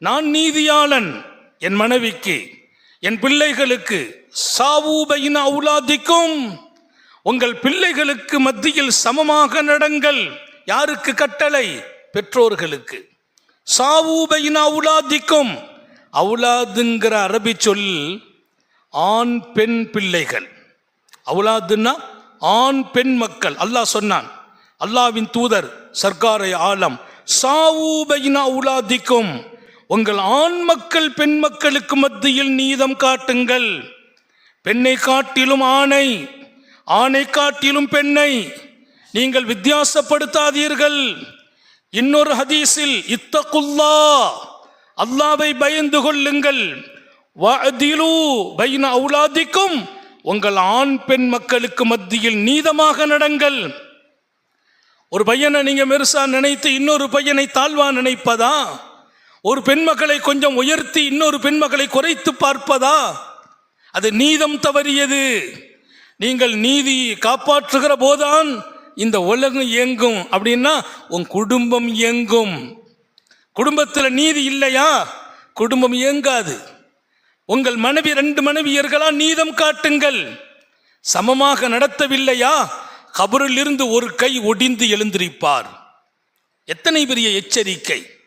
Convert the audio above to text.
நான் நீதியாளன் என் மனைவிக்கு என் பிள்ளைகளுக்கு சாவூபையின் அவுலாதிக்கும் உங்கள் பிள்ளைகளுக்கு மத்தியில் சமமாக நடங்கள் யாருக்கு கட்டளை? பெற்றோர்களுக்கு. சாவூபையின் அவுலாதிக்கும் அவுலாதுங்கிற அரபி சொல் ஆண் பெண் பிள்ளைகள். அவுலாதுன்னா ஆண் பெண் மக்கள். அல்லாஹ் சொன்னான் அல்லாவின் தூதர் சர்க்காரை ஆலம் சாவூபையின் அவுலாதிக்கும். உங்கள் ஆண் மக்கள் பெண் மக்களுக்கு மத்தியில் நீதம் காட்டுங்கள். பெண்ணை காட்டிலும் ஆணை ஆணை காட்டிலும் பெண்ணை நீங்கள் வித்தியாசப்படுத்தாதீர்கள். இன்னொரு ஹதீஸில் இத்தகுல்லா அல்லாவை பயந்து கொள்ளுங்கள். பைன அவுலாதிக்கும் உங்கள் ஆண் பெண் மக்களுக்கு மத்தியில் நீதமாக நடங்கள். ஒரு பையனை நீங்க மெருசா நினைத்து இன்னொரு பையனை தாழ்வா நினைப்பதா? ஒரு பெண் மக்களை கொஞ்சம் உயர்த்தி இன்னொரு பெண் மக்களை குறைத்து பார்ப்பதா? அது நீதம் தவறியது. நீங்கள் நீதி காப்பாற்றுகிற போதான் இந்த உலகம் இயங்கும். அப்படின்னா உன் குடும்பம் இயங்கும். குடும்பத்தில் நீதி இல்லையா? குடும்பம் இயங்காது. உங்கள் மனைவி ரெண்டு மனைவியர்களா நீதம் காட்டுங்கள். சமமாக நடத்தவில்லையா? கபரிலிருந்து ஒரு கை ஒடிந்து எழுந்திருப்பார். எத்தனை பெரிய எச்சரிக்கை?